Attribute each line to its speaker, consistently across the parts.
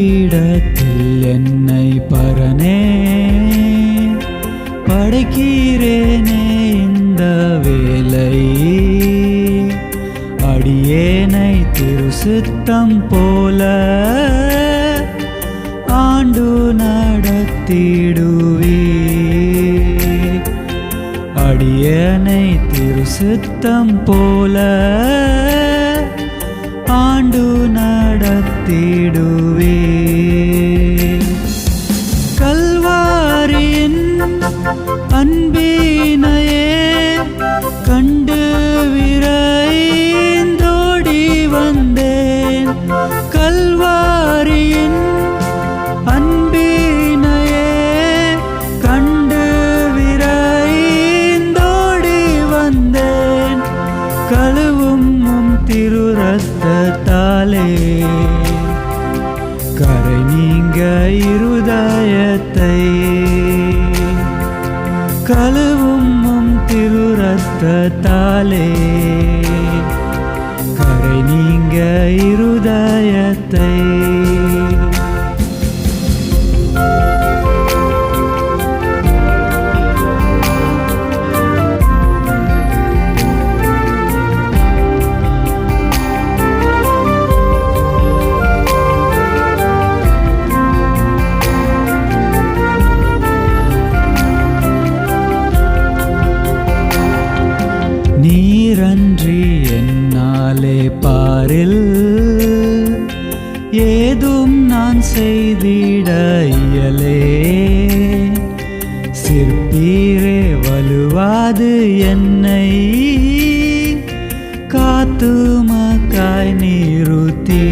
Speaker 1: பலிபீடத்தில் என்னை பரனே படைக்கிறேனே இந்த வேலை. அடியேனை திருசுத்தம் போல ஆண்டு நடத்திடுவே அடியனை திருசுத்தம் போல அன்பினையே கண்டு விரைந்தோடி வந்தேன். கல்வாரியின் அன்பினையே கண்டு விரைந்தோடி வந்தேன். கழுவும் உம் கரை நீங்க இருதயத்தை கழுவும் திருரத்தாலே கரை நீங்க இருதயத்தை ஏதும் நான் செய்திட இயலே. சிற்பீரே வலுவாது என்னை. காத்து மக்காய் நீருத்தி.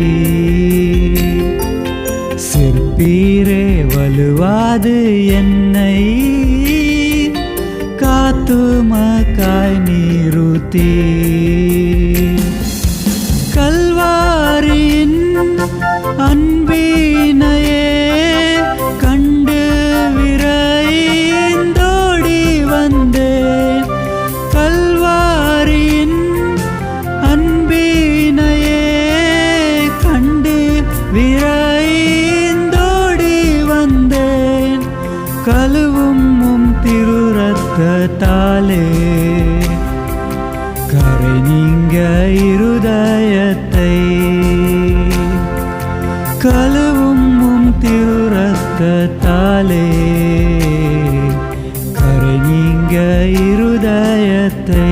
Speaker 1: சிற்பீரே வலுவாது என்னை. காத்து மக்காய் நீருத்தி. கழுவும் உம் திருரத்தாலே கரை நீங்க இருதயத்தை கழுவும் உம் திருரத்தாலே கரை நீங்க இருதயத்தை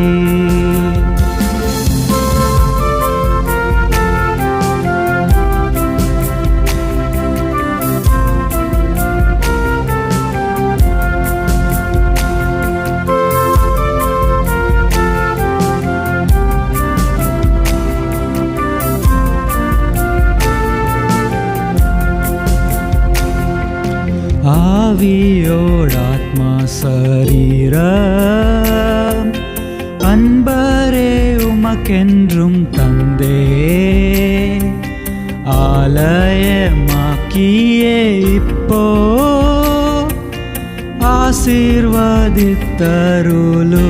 Speaker 1: ஆவியோடாத்மா சரீரம். அன்பரே உமக்கென்றும் தந்தே ஆலயமாக்கியே இப்போ. ஆசீர்வாதித்தருளோ.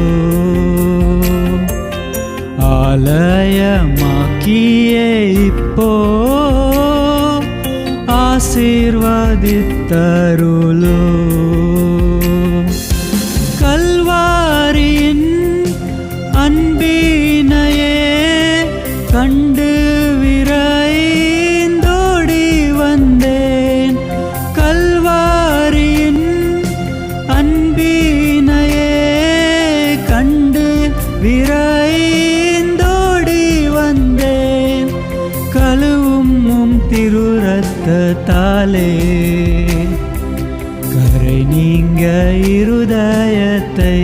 Speaker 1: ஆலயமாக்கியே இப்போ. ஆசீர்வாதித்தருள். அன்பினையே கண்டு விரைந்தோடி வந்தேன். கல்வாரியின் அன்பினையே கண்டு விரைந்தோடி வந்தேன். கழுவும் உம் திரு கரை நீங்க இருதயத்தை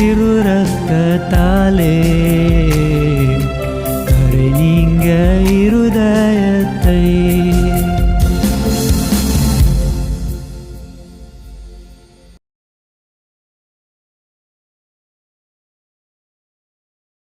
Speaker 1: திரு ரத்தத்தாலே கரை நீங்கள்